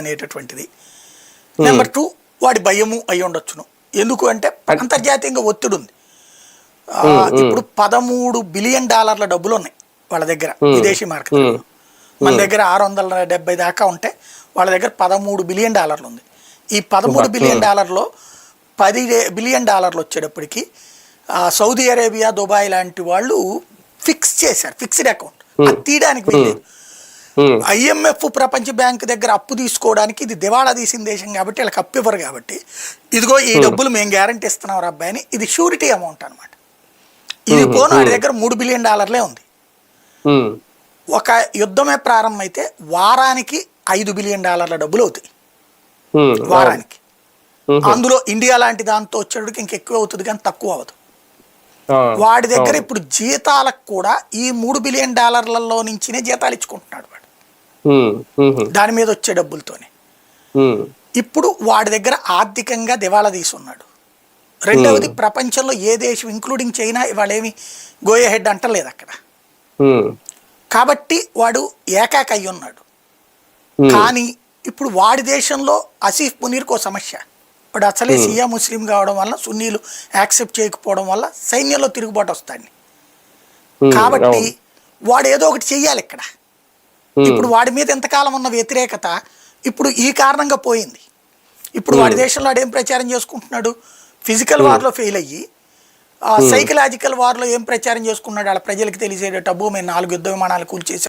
అనేటటువంటిది. Number two వాడి భయము అయి ఉండొచ్చును. ఎందుకు అంటే అంతర్జాతీయంగా ఒత్తిడి ఉంది ఇప్పుడు పదమూడు బిలియన్ డాలర్ల డబ్బులు ఉన్నాయి వాళ్ళ దగ్గర విదేశీ మార్కెట్ మన దగ్గర ఆరు వందల డెబ్బై దాకా ఉంటే వాళ్ళ దగ్గర పదమూడు బిలియన్ డాలర్లు ఉంది. ఈ పదమూడు బిలియన్ డాలర్లో పది బిలియన్ డాలర్లు వచ్చేటప్పటికి సౌదీ అరేబియా దుబాయ్ లాంటి వాళ్ళు ఫిక్స్ చేశారు ఫిక్స్డ్ అకౌంట్. అది తీయడానికి వీల్లేదు. ఐఎంఎఫ్ ప్రపంచ బ్యాంక్ దగ్గర అప్పు తీసుకోవడానికి ఇది దివాళా తీసిన దేశం కాబట్టి వీళ్ళకి అప్పు ఇవ్వరు కాబట్టి ఇదిగో ఈ డబ్బులు మేము గ్యారంటీ ఇస్తున్నాం అబ్బాయి అని ఇది షూరిటీ అమౌంట్ అనమాట ఇది పోను వాడి దగ్గర మూడు బిలియన్ డాలర్లే ఉంది. ఒక యుద్ధమే ప్రారంభమైతే వారానికి ఐదు బిలియన్ డాలర్ల డబ్బులు అవుతాయి. వారానికి. అందులో ఇండియా లాంటి దాంతో వచ్చేటికి ఇంకెక్కువ అవుతుంది కానీ తక్కువ అవ్వదు. వాడి దగ్గర ఇప్పుడు జీతాలకు కూడా ఈ మూడు బిలియన్ డాలర్లలో నుంచినే జీతాలు ఇచ్చుకుంటున్నాడు. దాని మీద వచ్చే డబ్బులతోనే. ఇప్పుడు వాడి దగ్గర ఆర్థికంగా దివాళా తీసున్నాడు. రెండవది ప్రపంచంలో ఏ దేశం ఇంక్లూడింగ్ చైనా ఇవాళ ఏమి గోయే హెడ్ అంటలేదు అక్కడ. కాబట్టి వాడు ఏకాక అయి ఉన్నాడు కానీ ఇప్పుడు వాడి దేశంలో అసీఫ్ మునీర్కి ఒక సమస్య. వాడు అసలే షియా ముస్లిం కావడం వల్ల సున్నీలు యాక్సెప్ట్ చేయకపోవడం వల్ల సైన్యంలో తిరుగుబాటు వస్తాడు కాబట్టి. వాడు ఏదో ఒకటి చెయ్యాలి ఇక్కడ. ఇప్పుడు వాడి మీద ఎంతకాలం ఉన్న వ్యతిరేకత ఇప్పుడు ఈ కారణంగా పోయింది. ఇప్పుడు వాడి దేశంలో వాడు ఏం ప్రచారం చేసుకుంటున్నాడు? ఫిజికల్ వార్లో ఫెయిల్ అయ్యి సైకలాజికల్ వార్లో ఏం ప్రచారం చేసుకున్నాడు? వాళ్ళ ప్రజలకు తెలిసేటట్టు అబ్బో మేము నాలుగు యుద్ధ విమానాలు కూల్చేసాం.